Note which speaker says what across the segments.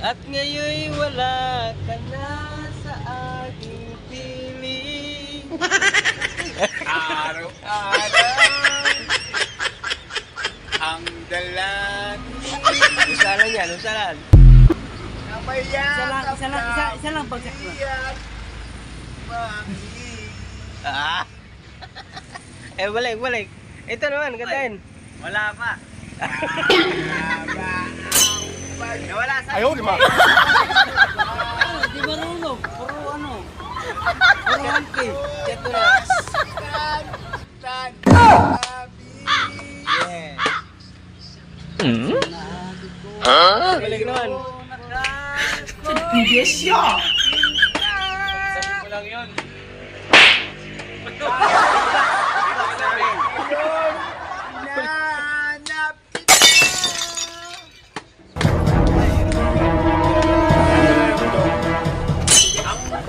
Speaker 1: At ngayon wala ka na sa aking piling.
Speaker 2: Araw-araw ang dalan
Speaker 1: Usalan yan, usalan.
Speaker 2: Kamayakap
Speaker 3: Isa lang, isa lang, isa, isa lang bagsak mo.
Speaker 1: Ah. eh, balik, balik. Ito naman, gandahin.
Speaker 3: Wala pa.
Speaker 2: Nawala sa
Speaker 4: Ayaw, di ba?
Speaker 3: Ah, di marunong. Puro ano. Puro hampi.
Speaker 1: Ito na. Yeah. Balik naman.
Speaker 2: Sabi ko lang yun.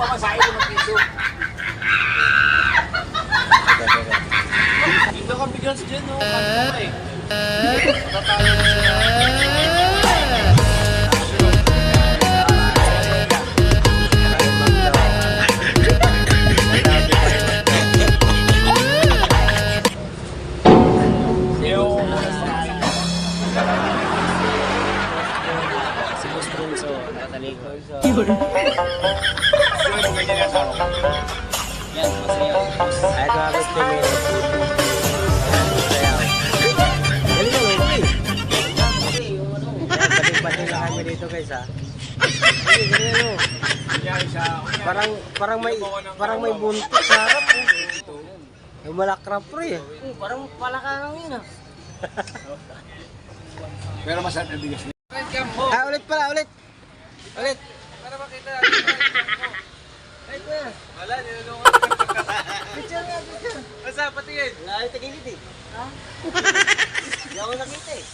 Speaker 2: Pamasahe ko ng piso.
Speaker 3: Dito ka bigas dyan, no? Kanto
Speaker 1: nakatalikod. So,
Speaker 2: Sino mo ganyan sa
Speaker 1: yan, masaya. Ay, kapit ko yun. Masaya. Boy. Kaya pati lang kami dito guys ha. Ay,
Speaker 2: sa
Speaker 1: Parang parang may parang may buntot sa harap. oh. Yung malakrap pre. eh.
Speaker 3: Parang palakang yun ah.
Speaker 2: Pero masarap na bigas niya.
Speaker 1: Ah, ulit pala, ulit. Ulit.
Speaker 2: Para makita natin
Speaker 1: Ay, kuya.
Speaker 2: Wala, nilulungan ko.
Speaker 1: Picture nga, picture.
Speaker 2: Masa, patingin.
Speaker 1: Wala, tagilid eh. Ha? Hindi ako nakita eh.